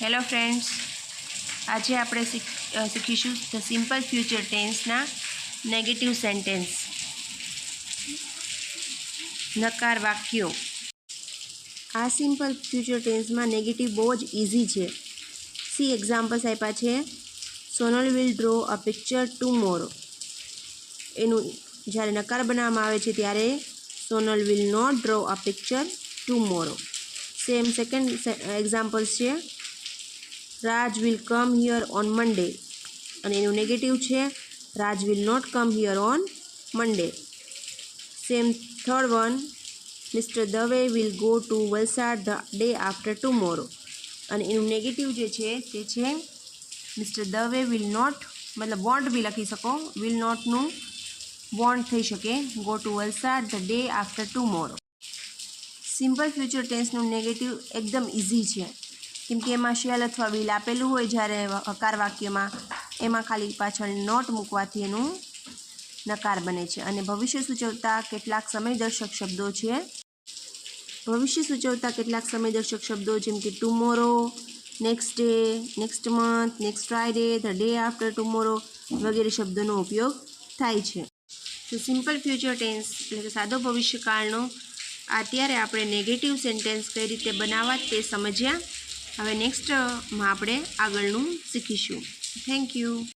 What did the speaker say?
Hello friends આજે આપણે શીખ શીખીશું ધ સિમ્પલ ફ્યુચર ટેન્સના નેગેટિવ સેન્ટેન્સ નકાર વાક્યો. આ સિમ્પલ ફ્યુચર ટેન્સમાં નેગેટિવ બહુ જ ઇઝી છે. સી એક્ઝામ્પલ્સ આપ્યા છે. Sonal will draw a picture tomorrow એનું જ્યારે નકાર બનાવવામાં આવે છે ત્યારે Sonal will not draw a picture tomorrow same second examples છે. Raj will come here on Monday અને એનું નેગેટિવ છે Raj will not come here on Monday same third one mister Dave will go to Valsad the day after tomorrow અને એનું negative જે છે, તે છે મિસ્ટર દવે વિલ નોટ મતલબ વોન્ટ બી લખી શકો વિલ નોટનું વોન્ટ થઈ શકે go to Valsad the day after tomorrow simple future ટેન્સનું negative એકદમ ઇઝી છે. કેમ કે એમાં શેલ અથવા વિલ આપેલું હોય જ્યારે હકાર વાક્યમાં એમાં ખાલી પાછળ નોટ મૂકવાથી એનું નકાર બને છે. અને ભવિષ્ય સૂચવતા કેટલાક સમયદર્શક શબ્દો છે. ભવિષ્ય સૂચવતા કેટલાક સમયદર્શક શબ્દો જેમ કે tomorrow next day next month next Friday the day after tomorrow વગેરે શબ્દોનો ઉપયોગ થાય છે. તો સિમ્પલ ફ્યુચર ટેન્સ એટલે કે સાદો ભવિષ્યકાળનો અત્યારે આપણે નેગેટિવ સેન્ટેન્સ કઈ રીતે બનાવવા તે સમજ્યા? હવે નેક્સ્ટમાં આપણે આગળનું શીખીશું. Thank you